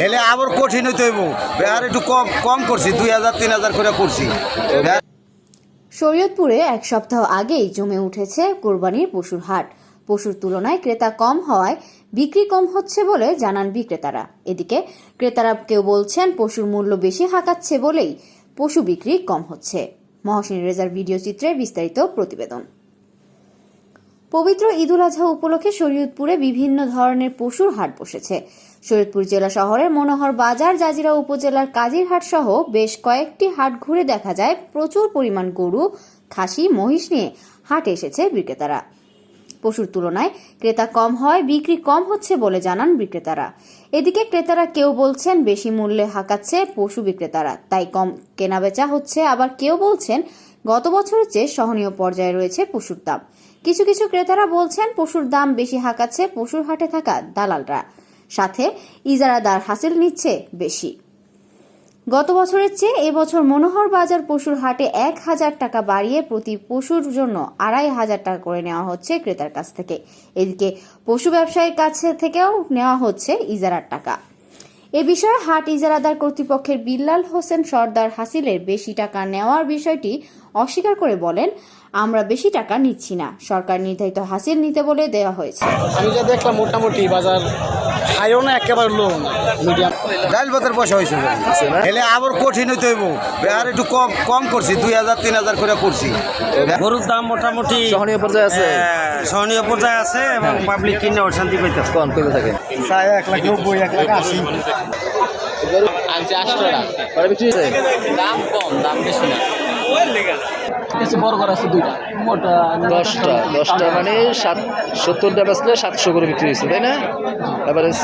হেলে আবার কঠিন হইতে হইব। আর একটু কম কম করছি দুই হাজার তিন হাজার করে করছি। শরীয়তপুরে এক সপ্তাহ আগেই জমে উঠেছে কোরবানির পশুর হাট। পশুর তুলনায় ক্রেতা কম হওয়ায় বিক্রি কম হচ্ছে বলে জানান বিক্রেতারা। এদিকে ক্রেতারা কেউ বলছেন পশুর মূল্য বেশি হাঁকাচ্ছে বলেই পশু বিক্রি কম হচ্ছে। মহসিন রেজার ভিডিও চিত্রে বিস্তারিত প্রতিবেদন। পবিত্র ঈদুল আজহা উপলক্ষে শরীয়তপুরে বিভিন্ন ধরনের পশুর হাট বসেছে। শরীয়তপুর জেলা শহরের মনোহর বাজার, জাজিরা উপজেলার কাজিরহাট সহ বেশ কয়েকটি হাট ঘুরে দেখা যায়। প্রচুর পরিমাণ গরু, খাসি, মহিষ নিয়ে হাটে এসেছে বিক্রেতারা। পশুর তুলনায় ক্রেতা কম হয়, বিক্রি কম হচ্ছে বলে জানান বিক্রেতারা। এদিকে ক্রেতারা কেউ বলছেন, বেশি মূল্যে হাঁকাচ্ছে পশু বিক্রেতারা। তাই কম কেনাবেচা হচ্ছে, আবার কেউ বলছেন গত বছরের চেয়ে সহনীয় পর্যায়ে রয়েছে পশুর দাম। কিছু কিছু ক্রেতারা বলছেন পশুর দাম বেশি হাঁকাচ্ছে পশুর হাটে থাকা দালালরা। সাথে ইজারাদার হাসিল নিচ্ছে বেশি। গত বছরের চেয়ে এবছর মনোহর বাজার পশুর হাটে এক হাজার টাকা বাড়িয়ে প্রতি পশুর জন্য আড়াই হাজার টাকা করে নেওয়া হচ্ছে ক্রেতার কাছ থেকে। এদিকে পশু ব্যবসায়ীর কাছে থেকেও নেওয়া হচ্ছে ইজারার টাকা। এ বিষয়ে হাট ইজারাদার কর্তৃপক্ষের বিল্লাল হোসেন সর্দার হাসিলের বেশি টাকা নেওয়ার বিষয়টি অস্বীকার করে বলেন, আমরা বেশি টাকা নিচ্ছি না। সরকার নির্ধারিত হাসিল নিতে বলে দেওয়া হয়েছে। আমি যা দেখলাম, মোটামুটি বাজার হাইও না একেবারে লো না। মিডিয়াম। ডাইল ভাতের পয়সা হয়েছে হেলে আবার কঠিন হইতে হইব। আর একটু কম কম করছি দুই হাজার তিন হাজার করে করছি। গরুর দাম মোটামুটি সহনীয় পর্যায়ে আছে। হ্যাঁ, সহনীয় পর্যায়ে আছে এবং পাবলিক কিনে ওর শান্তি পাইতে কোন কইতে থাকেন প্রায় এক লাখ নব্বই এক লাখ আশি। আনছে আটশো টাকা। দাম কম দাম বেশি না। কিছু বড় করা আছে দুইটা। মোটা দশটা দশটা মানে সাত সত্তরটা বেচলে সাতশো করে বিক্রি হয়েছে তাই না? এভারেজ